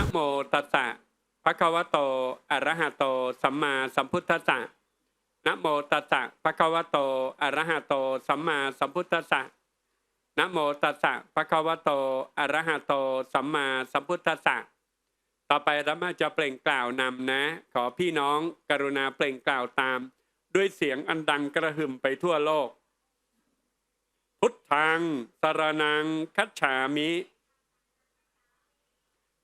นะโมตัสสะภะคะวะโตอะระหะโต สัมมาสัมพุทธัสสะนะโมตัสสะภะคะวะโตอะระหะโต สัมมาสัมพุทธัสสะนะโมตัสสะภะคะวะโตอะระหะโต สัมมาสัมพุทธัสสะต่อไปเรามาจะเปล่งกล่าวนำนะ ขอพี่น้องกรุณาเปล่งกล่าวตาม ด้วยเสียงอันดังกระหึ่มไปทั่วโลก พุทธังสรนังคัจฉามิ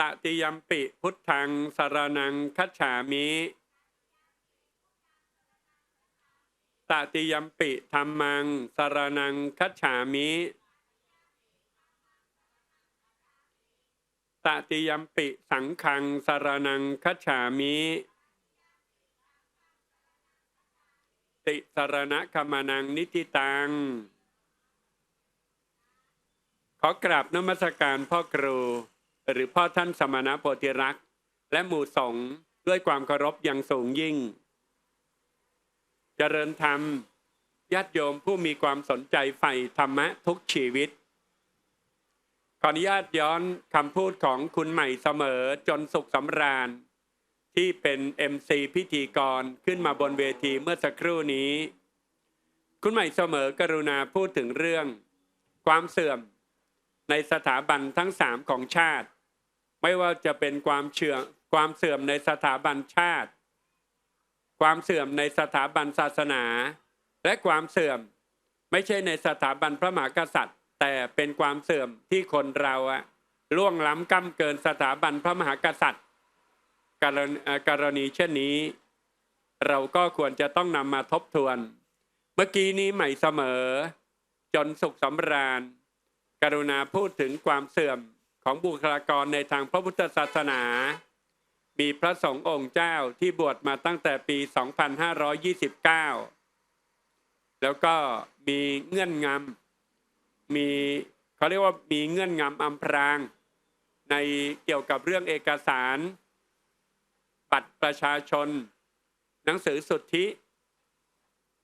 ตติยมปิพุทธังสารนังคัจฉามิตติยมปิธรรมังสารนังคัจฉามิตติยมปิสังฆังสารนังคัจฉามิติสารณคมนังนิติตัง ขอกราบนมัสการพ่อครู หรือพ่อท่านสมณโพธิรักษ์และหมู่สงฆ์ด้วยความเคารพอย่างสูงยิ่ง เจริญธรรมญาติโยมผู้มีความสนใจใฝ่ธรรมะทุกชีวิต ขออนุญาตย้อนคำพูดของคุณใหม่เสมอจนสุขสำราญ ที่เป็น MC พิธีกรขึ้นมาบนเวทีเมื่อสักครู่นี้ คุณใหม่เสมอกรุณาพูดถึงเรื่อง ความเสื่อมในสถาบันทั้งสามของชาติ ไม่ว่าจะเป็นความเชื่อความเสื่อมในสถาบันชาติ ความเสื่อมในสถาบันศาสนา และความเสื่อมไม่ใช่ในสถาบันพระมหากษัตริย์ แต่เป็นความเสื่อมที่คนเราอะล่วงล้ำก้ำเกินสถาบันพระมหากษัตริย์ กรณีกรณีเช่นนี้ เราก็ควรจะต้องนำมาทบทวน เมื่อกี้นี้ใหม่เสมอ จนสุขสำราญ กรุณาพูดถึงความเสื่อม ของบุคลากรในทางพระพุทธศาสนา มีพระสงฆ์องค์เจ้าที่บวชมาตั้งแต่ปี 2529 แล้วก็มีเงื่อนงำมีเขาเรียกว่ามีเงื่อนงำอำพราง ในเกี่ยวกับเรื่องเอกสาร บัตรประชาชน หนังสือสุทธิ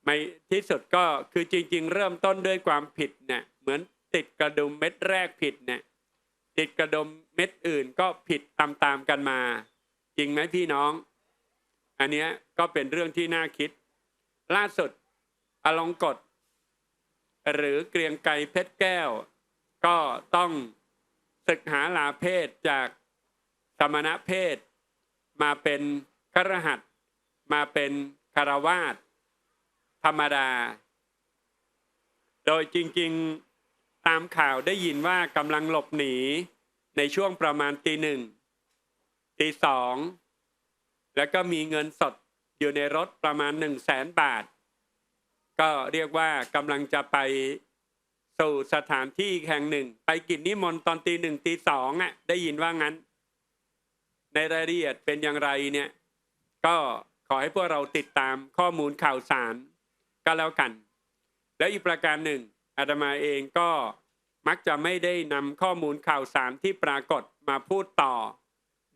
ไม่ที่สุดก็คือจริง ๆ เริ่มต้นด้วยความผิดเนี่ยเหมือนติดกระดุมเม็ดแรกผิดเนี่ย ติดกระดมเม็ดอื่นก็ผิดตามๆกันมา จริงไหมพี่น้อง อันนี้ก็เป็นเรื่องที่น่าคิด ล่าสุดอลงกฎหรือเกรียงไกรเพชรแก้ว ก็ต้องศึกหาลาเพศจากสมณะเพศ มาเป็นครหัสมาเป็นคารวาสธรรมดา โดยจริง ๆ ตามข่าวได้ยินว่ากำลังหลบหนีในช่วงประมาณตีหนึ่งตีสองแล้วก็มีเงินสดอยู่ในรถประมาณหนึ่งแสนบาท ก็เรียกว่ากำลังจะไปสู่สถานที่แห่งหนึ่ง ไปกินนิมนต์ตอนตีหนึ่งตีสองอะได้ยินว่างั้น ในรายละเอียดเป็นอย่างไรเนี่ย ก็ขอให้พวกเราติดตามข้อมูลข่าวสารก็แล้วกัน แล้วอีกประการหนึ่ง อาตมาเองก็มักจะไม่ได้นำข้อมูลข่าวสารที่ปรากฏมาพูดต่อ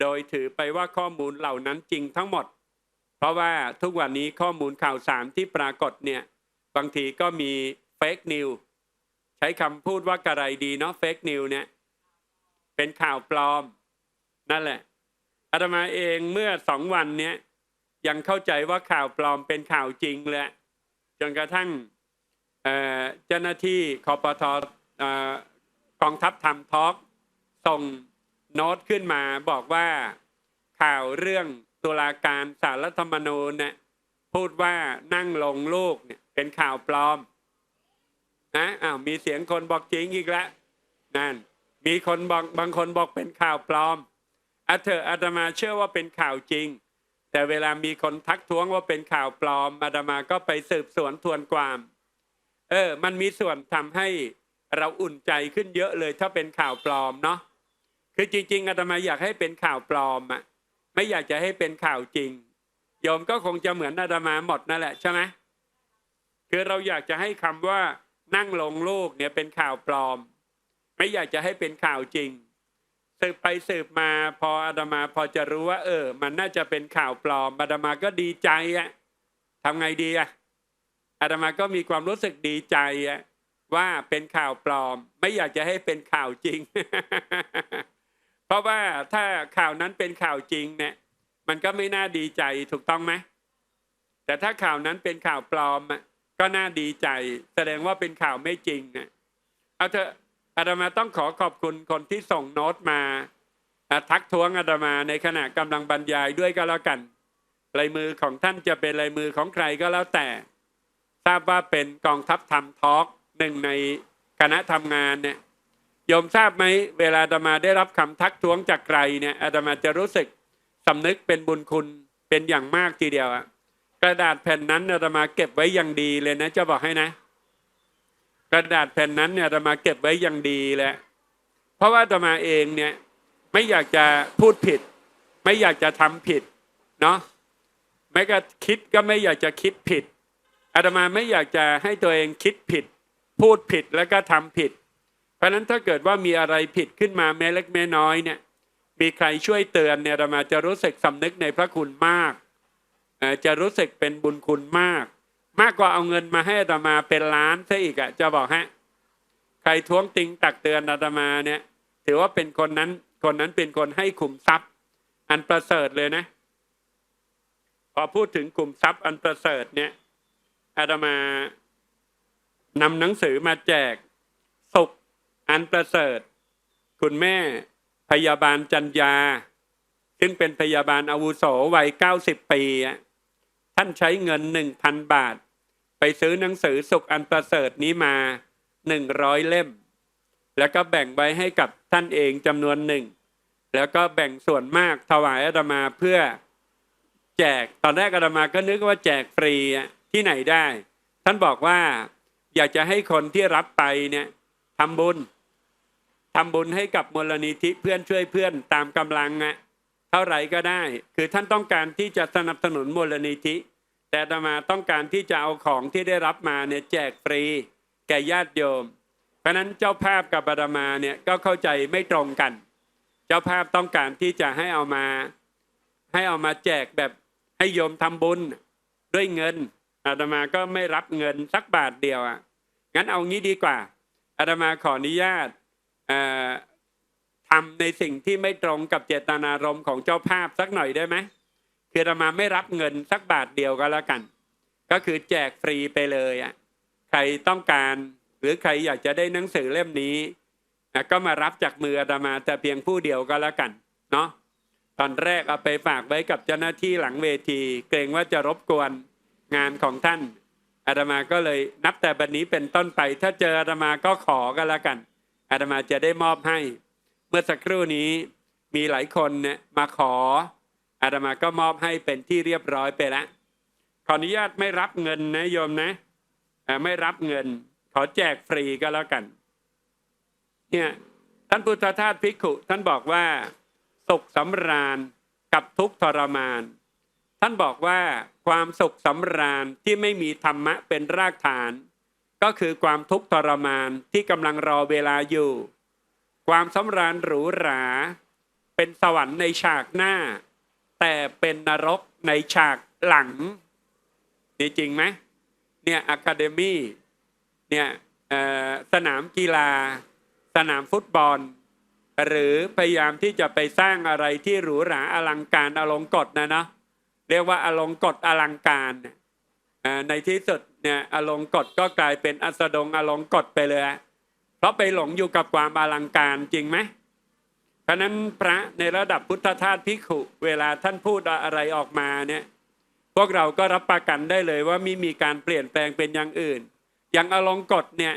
โดยถือไปว่าข้อมูลเหล่านั้นจริงทั้งหมด เพราะว่าทุกวันนี้ข้อมูลข่าวสารที่ปรากฏเนี่ยบางทีก็มีเฟกนิวใช้คำพูดว่ากระไรดีเนาะเฟกนิวเนี่ยเป็นข่าวปลอม นั่นแหละอาตมาเองเมื่อสองวันเนี้ยยังเข้าใจว่าข่าวปลอมเป็นข่าวจริงแหละจนกระทั่ง เจ้าหน้าที่คอปทอกองทัพทำทอล์กส่งโน้ตขึ้นมาบอกว่าข่าวเรื่องตุลาการสารรัฐธรรมนูญเนี่ยพูดว่านั่งลงลูกเนี่ยเป็นข่าวปลอมนะอ้าวมีเสียงคนบอกจริงอีกแล้วนั่นมีคนบอกบางคนบอกเป็นข่าวปลอมอาเถออาตมาเชื่อว่าเป็นข่าวจริง แต่เวลามีคนทักท้วงว่าเป็นข่าวปลอมอาตมาก็ไปสืบสวนทวนความ เออ มันมีส่วนทำให้เราอุ่นใจขึ้นเยอะเลยถ้าเป็นข่าวปลอมเนาะคือจริง ๆอาตมาอยากให้เป็นข่าวปลอมอะไม่อยากจะให้เป็นข่าวจริงโยมก็คงจะเหมือนอาตมาหมดนั่นแหละใช่ไหมคือเราอยากจะให้คำว่านั่งลงลูกเนี่ยเป็นข่าวปลอม ไม่อยากจะให้เป็นข่าวจริงสืบไปสืบมาพออาตมาพอจะรู้ว่า เออ มันน่าจะเป็นข่าวปลอมอาตมาก็ดีใจอะทำไงดีอะ อาตมาก็มีความรู้สึกดีใจว่าเป็นข่าวปลอม ไม่อยากจะให้เป็นข่าวจริง เพราะว่าถ้าข่าวนั้นเป็นข่าวจริงเนี่ย มันก็ไม่น่าดีใจถูกต้องไหมแต่ถ้าข่าวนั้นเป็นข่าวปลอมก็น่าดีใจ แสดงว่าเป็นข่าวไม่จริงนะเอาเถอะอาตมาต้องขอขอบคุณคนที่ส่งโน้ตมาทักท้วงอาตมาในขณะกำลังบรรยายด้วยก็แล้วกันลายมือของท่านจะเป็นลายมือของใครก็แล้วแต่ ทราบว่าเป็นกองทัพธรรมทอล์กหนึ่งในคณะทำงานเนี่ยโยมทราบไหมเวลาอาตมาได้รับคำทักท้วงจากใครเนี่ยอาตมาจะรู้สึกสำนึกเป็นบุญคุณเป็นอย่างมากทีเดียวอะกระดาษแผ่นนั้นอาตมาเก็บไว้อย่างดีเลยนะจะบอกให้นะ กระดาษแผ่นนั้นเนี่ยอาตมาเก็บไว้อย่างดีแหละเพราะว่าอาตมาเองเนี่ยไม่อยากจะพูดผิด ไม่อยากจะทำผิดเนาะแม้ก็คิดก็ไม่อยากจะคิดผิด อาตมาไม่อยากจะให้ตัวเองคิดผิด พูดผิดแล้วก็ทำผิด เพราะฉะนั้นถ้าเกิดว่ามีอะไรผิดขึ้นมาแม้เล็กแม้น้อยเนี่ยมีใครช่วยเตือนเนี่ยอาตมาจะรู้สึกสำนึกในพระคุณมาก จะรู้สึกเป็นบุญคุณมาก มากกว่าเอาเงินมาให้อาตมาเป็นล้านซะอีกอะจะบอกฮะใครท้วงติงตักเตือนอาตมาเนี่ยถือว่าเป็นคนนั้นคนนั้นเป็นคนให้ขุมทรัพย์ อันประเสริฐเลยนะ พอพูดถึงกลุ่มทรัพย์อันประเสริฐเนี่ย อาตมานำหนังสือมาแจกสุขอันประเสริฐ คุณแม่พยาบาลจันยา ซึ่งเป็นพยาบาลอาวุโสวัยเก้าสิบปี ท่านใช้เงินหนึ่งพันบาท ไปซื้อหนังสือสุขอันประเสริฐนี้มาหนึ่งร้อยเล่ม แล้วก็แบ่งไว้ให้กับท่านเองจำนวนหนึ่ง แล้วก็แบ่งส่วนมากถวายอาตมาเพื่อแจก ตอนแรกอาตมาก็นึกว่าแจกฟรีอะ ที่ไหนได้ ท่านบอกว่าอยากจะให้คนที่รับไปเนี่ยทำบุญทำบุญให้กับมูลนิธิเพื่อนช่วยเพื่อนตามกำลังอะเท่าไหร่ก็ได้ คือท่านต้องการที่จะสนับสนุนมูลนิธิ แต่ตมาต้องการที่จะเอาของที่ได้รับมาเนี่ยแจกฟรี แก่ญาติโยม เพราะฉะนั้นเจ้าภาพกับอาตมาเนี่ยก็เข้าใจไม่ตรงกัน เจ้าภาพต้องการที่จะให้เอามา ให้เอามาแจกแบบให้โยมทำบุญด้วยเงิน อาตมาก็ไม่รับเงินสักบาทเดียวอะงั้นเอางี้ดีกว่าอาตมาขออนุญาตทำในสิ่งที่ไม่ตรงกับเจตนารมณ์ของเจ้าภาพสักหน่อยได้ไหมคืออาตมาไม่รับเงินสักบาทเดียวก็แล้วกัน ก็คือแจกฟรีไปเลยอะใครต้องการหรือใครอยากจะได้หนังสือเล่มนี้นะก็มารับจากมืออาตมาแต่เพียงผู้เดียวก็แล้วกันเนาะตอนแรกเอาไปฝากไว้กับเจ้าหน้าที่หลังเวที เกรงว่าจะรบกวน งานของท่านอาตมาก็เลยนับแต่บัดนนี้เป็นต้นไป ถ้าเจออาตมาก็ขอก็แล้วกันอาตมาจะได้มอบให้ เมื่อสักครู่นี้มีหลายคนเนี่ยมาขออาตมาก็มอบให้เป็นที่เรียบร้อยไปแล้วขออนุญาตไม่รับเงินนะโยมนะไม่รับเงิน ขอแจกฟรีก็แล้วกันเนี่ยท่านพุทธทาสภิกขุ ท่านบอกว่าสุขสำราญกับทุกทรมาน ท่านบอกว่า ความสุขสำราญที่ไม่มีธรรมะเป็นรากฐาน ก็คือความทุกข์ทรมานที่กำลังรอเวลาอยู่ ความสำราญหรูหรา เป็นสวรรค์ในฉากหน้า แต่เป็นนรกในฉากหลังนี่จริงไหมเนี่ยอะคาเดมี่เนี่ยสนามกีฬา สนามฟุตบอล หรือพยายามที่จะไปสร้างอะไรที่หรูหราอลังการอลงกฎนะเนาะ เรียกว่าอลงกฎอลังการในที่สุดเนี่ยอลงกฎก็กลายเป็นอัสดงอลงกฎไปเลยเพราะไปหลงอยู่กับความอลังการจริงไหมเพราะนั้นพระในระดับพุทธทาสพิกขุเวลาท่านพูดอะไรออกมาเนี่ยพวกเราก็รับประกันได้เลยว่าไม่มีการเปลี่ยนแปลงเป็นอย่างอื่น อย่างอลงกฎเนี่ย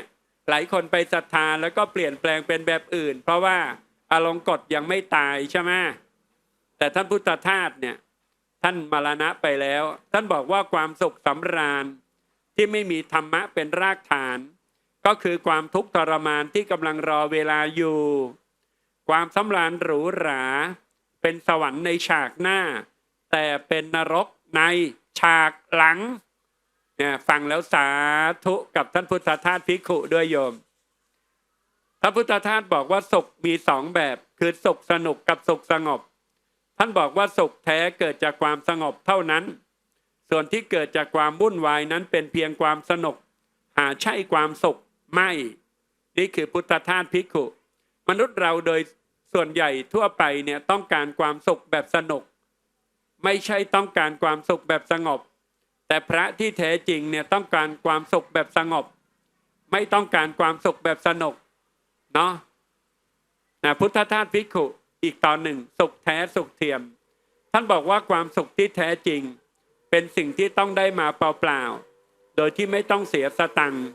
หลายคนไปศรัทธาแล้วก็เปลี่ยนแปลงเป็นแบบอื่น เพราะว่าอารมณ์กฎยังไม่ตายใช่ไหมแต่ท่านพุทธทาสเนี่ย ท่านมรณะไปแล้ว ท่านบอกว่าความสุขสำราญที่ไม่มีธรรมะเป็นรากฐาน ก็คือความทุกข์ทรมานที่กำลังรอเวลาอยู่ ความสำราญหรูหรา เป็นสวรรค์ในฉากหน้า แต่เป็นนรกในฉากหลังเนี่ยฟังแล้วสาธุกับท่านพุทธทาสภิกขุด้วยโยมพระพุทธทาสบอกว่าสุขมีสองแบบ คือสุขสนุกกับสุขสงบ ท่านบอกว่าสุขแท้เกิดจากความสงบเท่านั้น ส่วนที่เกิดจากความวุ่นวายนั้นเป็นเพียงความสนุก หาใช่ความสุขไม่ นี่คือพุทธทาสภิกขุมนุษย์เราโดยส่วนใหญ่ทั่วไปเนี่ยต้องการความสุขแบบสนุก ไม่ใช่ต้องการความสุขแบบสงบ แต่พระที่แท้จริงเนี่ยต้องการความสุขแบบสงบ ไม่ต้องการความสุขแบบสนุกเนาะนะพุทธทาสภิกขุ อีกตอนหนึ่ง สุขแท้สุขเทียม ท่านบอกว่าความสุขที่แท้จริง เป็นสิ่งที่ต้องได้มาเปล่าๆโดยที่ไม่ต้องเสียสตังค์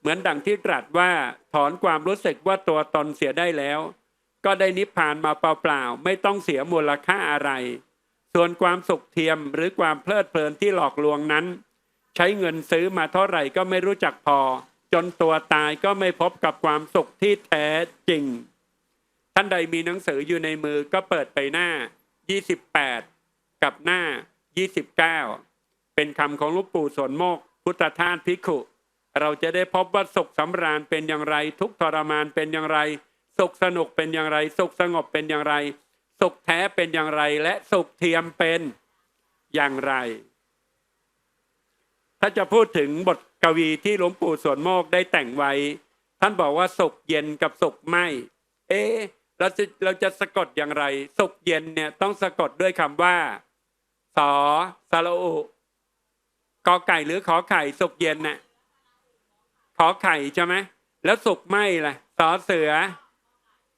เหมือนดังที่ตรัสว่าถอนความรู้สึกว่าตัวตนเสียได้แล้ว ก็ได้นิพพานมาเปล่าๆไม่ต้องเสียมูลค่าอะไร ส่วนความสุขเทียมหรือความเพลิดเพลินที่หลอกลวงนั้น ใช้เงินซื้อมาเท่าไหร่ก็ไม่รู้จักพอ จนตัวตายก็ไม่พบกับความสุขที่แท้จริง ท่านใดมีหนังสืออยู่ในมือก็เปิดไปหน้า 28 กับหน้า 29 เป็นคำของหลูกปู่สวนโมก พุทธทาสภิกขุ เราจะได้พบว่าสุขสำราญเป็นอย่างไร ทุกทรมานเป็นอย่างไร สุขสนุกเป็นอย่างไร สุขสงบเป็นอย่างไร สุขแท้เป็นอย่างไร และสุขเทียมเป็นอย่างไร ถ้าจะพูดถึงบทกวีที่หลวงปู่สวนโมกได้แต่งไว้ ท่านบอกว่าสุขเย็นกับสุขไหมเอ๊ะ เราจะเราจะสะกดอย่างไร สุขเย็นเนี่ยต้องสะกดด้วยคำว่าสอสระอุกอไก่หรือขอไข่สุขเย็นน่ะขอไข่ใช่ไหมแล้วสุขไม่ล่ะสอเสือ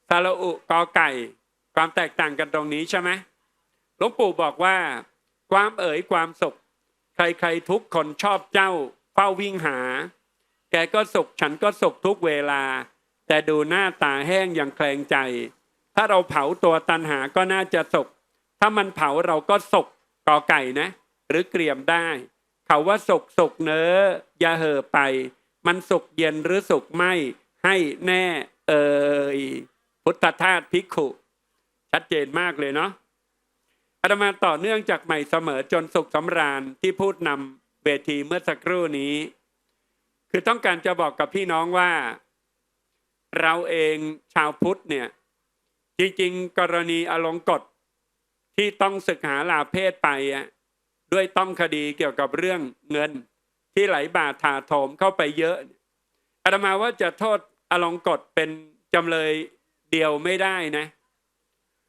สระอุกอไก่ ความแตกต่างกันตรงนี้ใช่ไหมหลวงปู่บอกว่า ความเอ๋ยความสุข ใครๆทุกคนชอบเจ้าเฝ้าวิ่งหา แกก็สุขฉันก็สุขทุกเวลา แต่ดูหน้าตาแห้งอย่างแคลงใจ ถ้าเราเผาตัวตันหาก็น่าจะสุขถ้ามันเผาเราก็สุขกอไก่นะ หรือเกรียมได้ เขาว่าสุขสุขเนออย่าเห่อไป มันสุขเย็นหรือสุขไม่ให้แน่ เอ่ยพุทธทาสภิกขุ ชัดเจนมากเลยเนาะอาตมาต่อเนื่องจากใหม่เสมอจนสุขสำราญที่พูดนำเวทีเมื่อสักครู่นี้ คือต้องการจะบอกกับพี่น้องว่า เราเองชาวพุทธเนี่ยจริงๆ กรณีอลงกฎที่ต้องศึกหาลาเพศไปอะด้วยต้องคดีเกี่ยวกับเรื่องเงินที่ไหลบ่าถาโถมเข้าไปเยอะอาตมาว่าจะโทษอลงกฎเป็นจำเลยเดียวไม่ได้นะ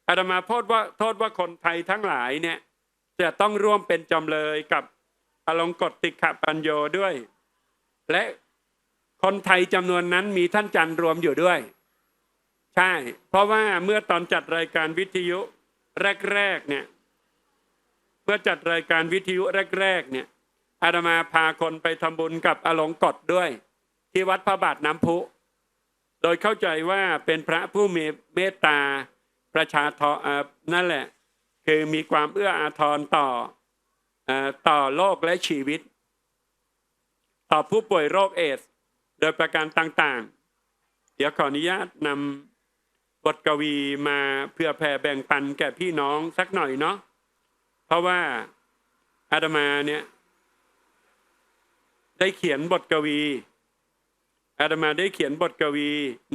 อาตมาโทษว่าโทษว่าคนไทยทั้งหลายเนี่ยจะต้องร่วมเป็นจำเลยกับอลงกฎติขปัญโยด้วย และ คนไทยจำนวนนั้นมีท่านจันทร์รวมอยู่ด้วย ใช่ เพราะว่าเมื่อตอนจัดรายการวิทยุแรกๆเนี่ยเมื่อจัดรายการวิทยุแรกๆเนี่ยอาตมาพาคนไปทำบุญกับอลงกฎด้วย ที่วัดพระบาทน้ำพุ โดยเข้าใจว่าเป็นพระผู้มีเมตตาประชาทอนั่นแหละ คือมีความเอื้ออาทรต่อเอ่อต่อโลกและชีวิต ต่อผู้ป่วยโรคเอดส์ โดยประการต่างๆ เดี๋ยวขออนุญาตนำบทกวีมาเพื่อแผ่แบ่งปันแก่พี่น้องสักหน่อยเนาะเพราะว่าอาตมาเนี่ยได้เขียนบทกวีอาตมาได้เขียนบทกวี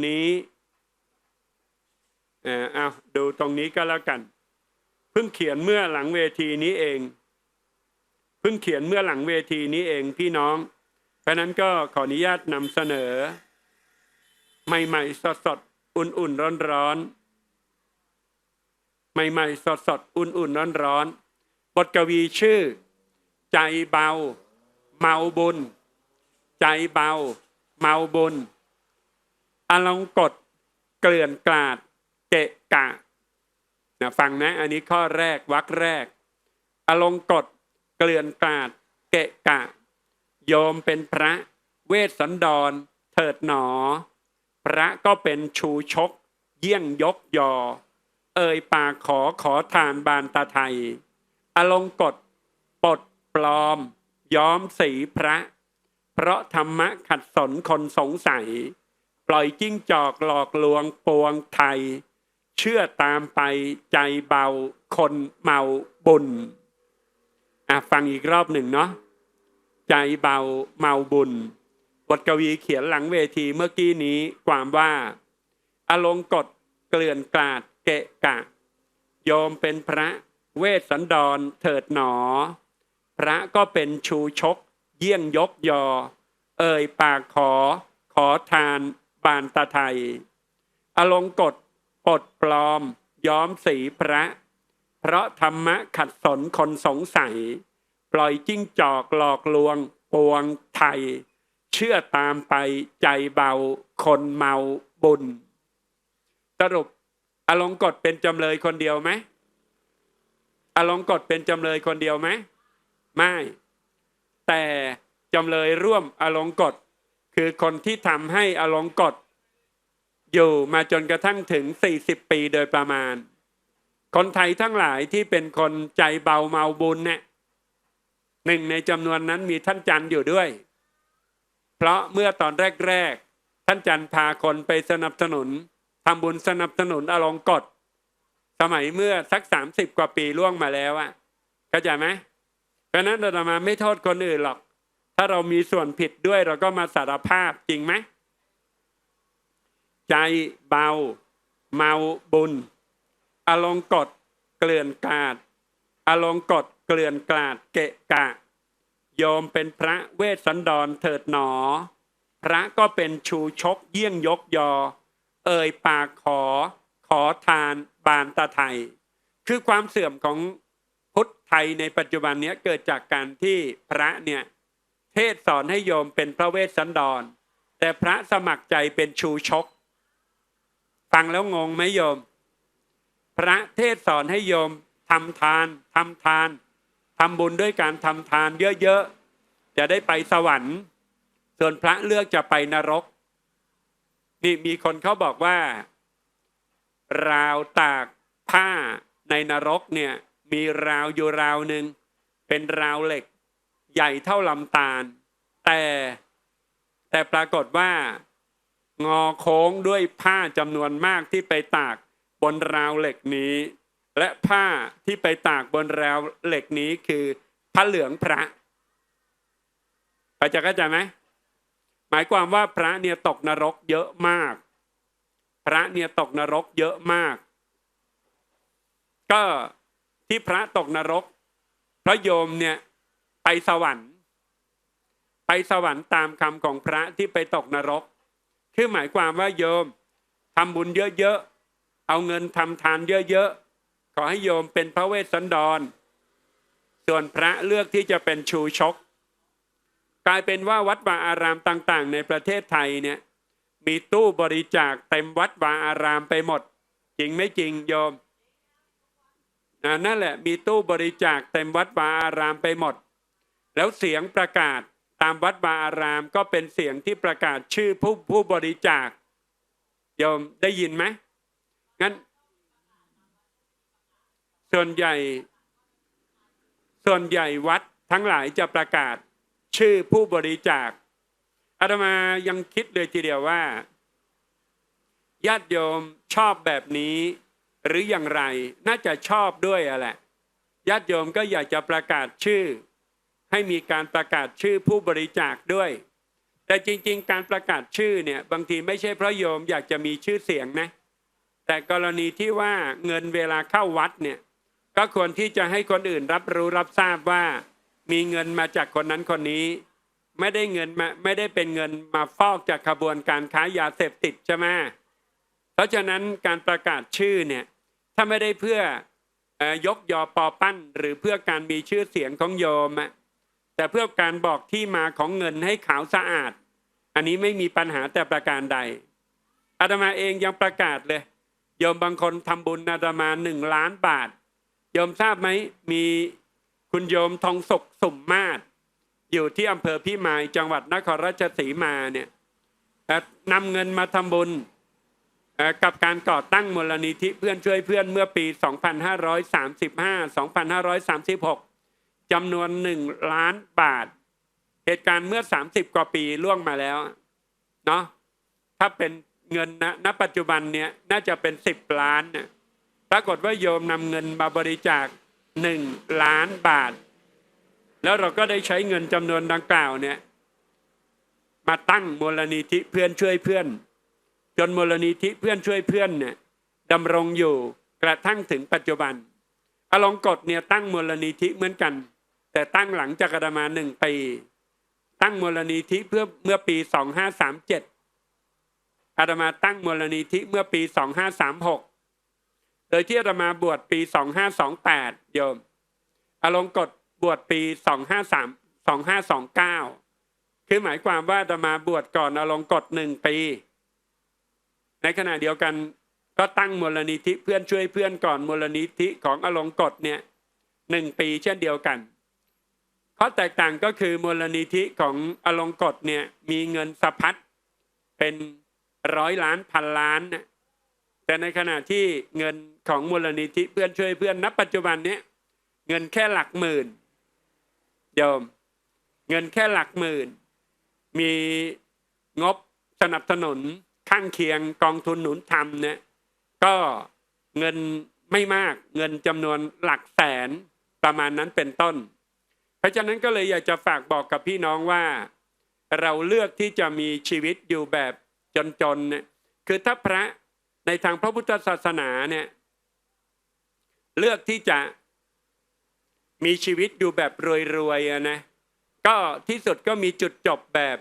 นี้เออเอาดูตรงนี้ก็แล้วกัน เพิ่งเขียนเมื่อหลังเวทีนี้เอง เพิ่งเขียนเมื่อหลังเวทีนี้เองพี่น้อง ราะนั้นก็ขออนุญาตนำเสนอ ใหม่ๆ สดๆอุ่นๆ ร้อนๆใหม่ๆ สดๆอุ่นๆ ร้อนๆบทกวีชื่อ ใจเบา เมาบุญ ใจเบา เมาบุญอลงกฎเกลื่อนกลาด เกะกะนะฟังนะ อันนี้ข้อแรกวรรคแรก อลงกฎเกลื่อนกลาด เกะกะ โยมเป็นพระเวสสันดร เถิดหนอ พระก็เป็นชูชก เยี่ยงยกยอ เอ่ยปากขอขอทานบานตาไทย อลงกฎปลดปลอม ย้อมสีพระ เพราะธรรมะขัดสนคนสงสัย ปล่อยจิ้งจอกหลอกลวงปวงไทย เชื่อตามไปใจเบาคนเมาบุญอะฟังอีกรอบหนึ่งเนาะ ใจเบาเมาบุญ บทกวีเขียนหลังเวทีเมื่อกี้นี้ความว่าอลงกฎเกลื่อนกลาดเกะกะ โยมเป็นพระเวสสันดรเถิดหนอ พระก็เป็นชูชก เยี่ยงยกยอ เอ่ยปากขอ ขอทานบานตะไทย อลงกฎปลดปลอม ย้อมสีพระ เพราะธรรมะขัดสนคนสงสัย ปล่อยจิ้งจอกหลอกลวง ปวงไทย เชื่อตามไปใจเบา คนเมาบุญ สรุปอลงกฎเป็นจำเลยคนเดียวไหมอลงกฎเป็นจำเลยคนเดียวไหมไม่ แต่จำเลยร่วมอลงกฎคือคนที่ทำให้อลงกฎอยู่มาจนกระทั่งถึง 40 ปีโดยประมาณ คนไทยทั้งหลายที่เป็นคนใจเบาเมาบุญเนี่ย หนึ่งในจำนวนนั้นมีท่านจันอยู่ด้วย เพราะเมื่อตอนแรกๆ ท่านจันพาคนไปสนับสนุนทำบุญสนับสนุนอลงกฎสมัยเมื่อสักสามสิบกว่าปีล่วงมาแล้วอะเข้าใจไหมเพราะนั้นเรามาไม่โทษคนอื่นหรอก ถ้าเรามีส่วนผิดด้วยเราก็มาสารภาพจริงไหมใจเบา เมาบุญอลงกฎเกลื่อนกาดอลงกฎ เกลื่อนกลาดเกะกะโยมเป็นพระเวสสันดรเถิดหนอ พระก็เป็นชูชกเยี่ยงยกยอ เอ่ยปากขอ ขอทานบานตะไทย คือความเสื่อมของพุทธไทยในปัจจุบันเนี้ยเกิดจากการที่พระเนี่ยเทศสอนให้โยมเป็นพระเวสสันดร แต่พระสมัครใจเป็นชูชก ฟังแล้วงงไหมโยม พระเทศสอนให้โยมทำทานทำทาน ทำบุญด้วยการทำทานเยอะๆ จะได้ไปสวรรค์ ส่วนพระเลือกจะไปนรก นี่มีคนเขาบอกว่า ราวตากผ้าในนรกเนี่ยมีราวอยู่ราวหนึ่งเป็นราวเหล็ก ใหญ่เท่าลำตาล แต่แต่ปรากฏว่า งอโค้งด้วยผ้าจำนวนมากที่ไปตากบนราวเหล็กนี้ และผ้าที่ไปตากบนราวเหล็กนี้คือพระเหลืองพระเข้าใจเข้าใจไหมหมายความว่าพระเนี่ยตกนรกเยอะมาก พระเนี่ยตกนรกเยอะมาก ก็ที่พระตกนรก พระโยมเนี่ยไปสวรรค์ ไปสวรรค์ตามคำของพระที่ไปตกนรก คือหมายความว่าโยมทำบุญเยอะๆ เอาเงินทำทานเยอะๆ อให้โยมเป็นพระเวสสันดร ส่วนพระเลือกที่จะเป็นชูชก กลายเป็นว่าวัดวาอารามต่าง ๆ ในประเทศไทยเนี่ยมีตู้บริจาคเต็มวัดวาอารามไปหมด จริงไม่จริงโยมนะนั่นแหละมีตู้บริจาคเต็มวัดวาอารามไปหมด แล้วเสียงประกาศตามวัดวาอารามก็เป็นเสียงที่ประกาศชื่อผู้ผู้บริจาคโยมได้ยินไหมงั้น ส่วนใหญ่ ส่วนใหญ่วัดทั้งหลายจะประกาศชื่อผู้บริจาคอาตมายังคิดเลยทีเดียวว่าญาติโยมชอบแบบนี้ หรืออย่างไรน่าจะชอบด้วยอะแหละญาติโยมก็อยากจะประกาศชื่อ ให้มีการประกาศชื่อผู้บริจาคด้วย แต่จริง ๆ การประกาศชื่อเนี่ยบางทีไม่ใช่เพราะโยมอยากจะมีชื่อเสียงนะแต่กรณีที่ว่าเงินเวลาเข้าวัดเนี่ย ก็ควรที่จะให้คนอื่นรับรู้รับทราบว่า มีเงินมาจากคนนั้นคนนี้ ไม่ได้เงินมาไม่ได้เป็นเงินมาฟอกจากขบวนการค้ายาเสพติดใช่ไหมเพราะฉะนั้นการประกาศชื่อเนี่ยถ้าไม่ได้เพื่ออยกยอปอปั้น หรือเพื่อการมีชื่อเสียงของโยมแต่เพื่อการบอกที่มาของเงินให้ขาวสะอาด อันนี้ไม่มีปัญหาแต่ประการใดอาตมาเองยังประกาศเลยโยมบางคนทำบุญอาตมาหนึ่งล้านบาท โยมทราบไหมมีคุณโยมทองสุขสุ่มมาศอยู่ที่อำเภอพิมายจังหวัดนครราชสีมาเนี่ยนำเงินมาทำบุญกับการก่อตั้งมูลนิธิเพื่อนช่วยเพื่อนเมื่อปี 2535-2536จำนวนหนึ่งล้านบาท เหตุการณ์เมื่อ 30 กว่าปีล่วงมาแล้วเนาะถ้าเป็นเงินนะณปัจจุบันเนี่ยน่าจะเป็นสิบล้านเนะ ปรากฏว่าโยมนำเงินมาบริจาคหนึ่งล้านบาท แล้วเราก็ได้ใช้เงินจำนวนดังกล่าวเนี่ยมาตั้งมูลนิธิเพื่อนช่วยเพื่อน จนมูลนิธิเพื่อนช่วยเพื่อนเนี่ยดำรงอยู่กระทั่งถึงปัจจุบันอลองกฎเนี่ยตั้งมูลนิธิเหมือนกัน แต่ตั้งหลังจากกระมาหนึ่งปีตั้งมูลนิธิเพื่อเมื่อปี 2537อาตมาตั้งมูลนิธิเมื่อปี 2536 โดยที่อาตมาบวชปีสองห้าสองแปดโยมอลงกฎบวชปีสองห้าสามสองห้าสองเก้าคือหมายความว่าอาตมาบวชก่อนอลงกฎหนึ่งปี ในขณะเดียวกันก็ตั้งมูลนิธิเพื่อนช่วยเพื่อนก่อนมูลนิธิของอลงกฎเนี่ยหนึ่งปีเช่นเดียวกันข้อแตกต่างก็คือมูลนิธิของอลงกฎเนี่ยมีเงินสะพัดเป็นร้อยล้านพันล้านนะ แต่ในขณะที่เงินของมูลนิธิเพื่อนช่วยเพื่อนนับปัจจุบันเนี้ยเงินแค่หลักหมื่นโยม เงินแค่หลักหมื่น มีงบสนับสนุนข้างเคียงกองทุนหนุนทำเนี่ยก็เงินไม่มากเงินจำนวนหลักแสนประมาณนั้นเป็นต้น เพราะฉะนั้นก็เลยอยากจะฝากบอกกับพี่น้องว่า เราเลือกที่จะมีชีวิตอยู่แบบจนๆเนี่ยคือถ้าพระ ในทางพระพุทธศาสนาเนี่ยเลือกที่จะมีชีวิตอยู่แบบรวยๆนะก็ที่สุดก็มีจุดจบแบบ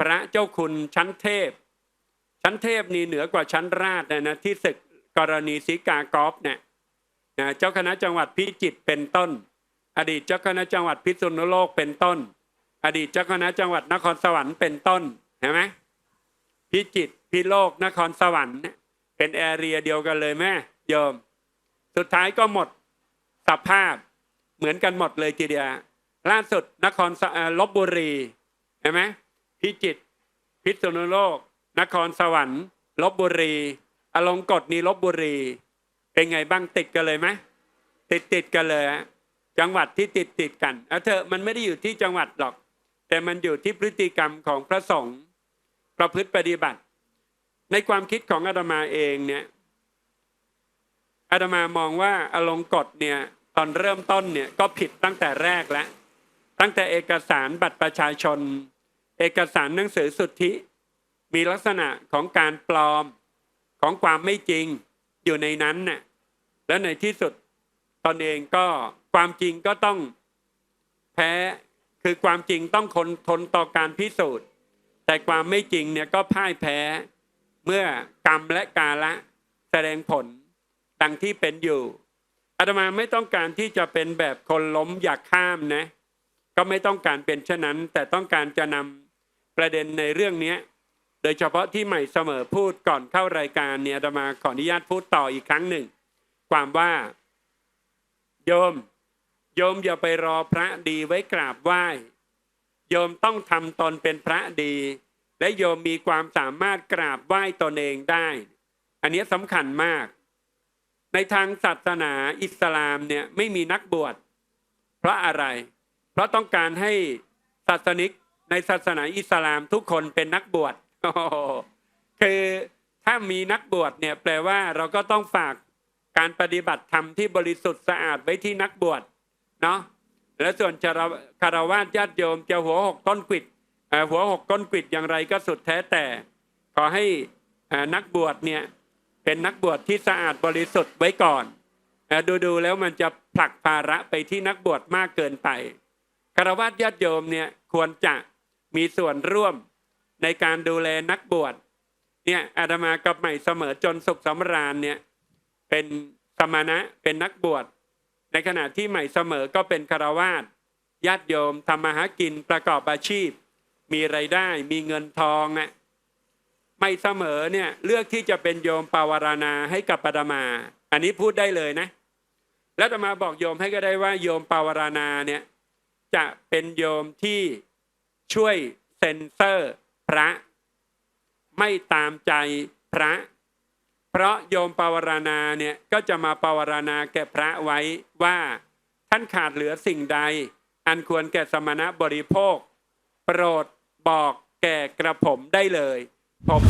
พระเจ้าคุณชั้นเทพ ชั้นเทพนี่เหนือกว่าชั้นราชนะนะที่ศึกกรณีสีกากรอฟเนี่ยนะเจ้าคณะจังหวัดพิจิตรเป็นต้น อดีตเจ้าคณะจังหวัดพิษณุโลกเป็นต้น อดีตเจ้าคณะจังหวัดนครสวรรค์เป็นต้นเห็นไหมพิจิตรพิโลกนครสวรรค์เนี่ย เป็นแอเรียเดียวกันเลยแม่โยม สุดท้ายก็หมดสภาพ เหมือนกันหมดเลยทีเดียวล่าสุดนครลบบุรีเห็นไหมพิจิตรพิษณุโลก นครสวรรค์ลบบุรีอลงกฎนีลบบุรี เป็นไงบ้างติดกันเลยไหมติดติดกันเลยจังหวัดที่ติดติดกันเอาเถอะมันไม่ได้อยู่ที่จังหวัดหรอก แต่มันอยู่ที่พฤติกรรมของพระสงฆ์ประพฤติปฏิบัติ ในความคิดของอาตมาเองเนี่ยอาตมามองว่าอลงกฎเนี่ยตอนเริ่มต้นเนี่ยก็ผิดตั้งแต่แรกแล้วตั้งแต่เอกสารบัตรประชาชน เอกสารหนังสือสุทธิ มีลักษณะของการปลอมของความไม่จริงอยู่ในนั้นน่ะแล้วในที่สุดตนเองก็ความจริงก็ต้องแพ้คือความจริงต้องคนทนต่อการพิสูจน์ แต่ความไม่จริงเนี่ยก็พ่ายแพ้ เมื่อกรรมและกาละแสดงผลดังที่เป็นอยู่อาตมาไม่ต้องการที่จะเป็นแบบคนล้มอยากข้ามนะ ก็ไม่ต้องการเป็นเช่นนั้น แต่ต้องการจะนำประเด็นในเรื่องนี้โดยเฉพาะที่ใหม่เสมอพูดก่อนเข้ารายการเนี่ยอาตมาขออนุญาตพูดต่ออีกครั้งหนึ่ง ความว่า โยม โยมอย่าไปรอพระดีไว้กราบไหว้ โยมต้องทำตนเป็นพระดี และโยมมีความสามารถกราบไหว้ตนเองได้ อันนี้สำคัญมาก ในทางศาสนาอิสลามเนี่ยไม่มีนักบวช เพราะอะไร เพราะต้องการให้ศาสนิกในศาสนาอิสลามทุกคนเป็นนักบวชคือถ้ามีนักบวชเนี่ยแปลว่าเราก็ต้องฝากการปฏิบัติธรรมที่บริสุทธิ์สะอาดไว้ที่นักบวชเนาะและส่วนจารคารวะญาติโยมจะหัวหกต้นกิด หัวหกต้นกิดอย่างไรก็สุดแท้แต่ขอให้นักบวชเนี่ยเป็นนักบวชที่สะอาดบริสุทธิ์ไว้ก่อนดูดูแล้วมันจะผลักภาระไปที่นักบวชมากเกินไปคารวะญาติโยมเนี่ยควรจะมีส่วนร่วมในการดูแลนักบวชเนี่ยอาตมากับใหม่เสมอจนสุขสำราญเนี่ยเป็นสมณะเป็นนักบวชในขณะที่ใหม่เสมอก็เป็นคารวาสญาติโยมทำมาหากินประกอบอาชีพ มีไรายได้มีเงินทองอะไม่เสมอเนี่ยเลือกที่จะเป็นโยมปาวารณาให้กับอาตมา อันนี้พูดได้เลยนะ แล้วตมาบอกโยมให้ก็ได้ว่าโยมปาวารณาเนี่ยจะเป็นโยมที่ช่วยเซนเซอร์พระ ไม่ตามใจพระ เพราะโยมปาวารณาเนี่ยก็จะมาปาวารณาแก่พระไว้ว่า ท่านขาดเหลือสิ่งใด อันควรแก่สมณะบริโภค โปรด บอกแก่กระผมได้เลย ผม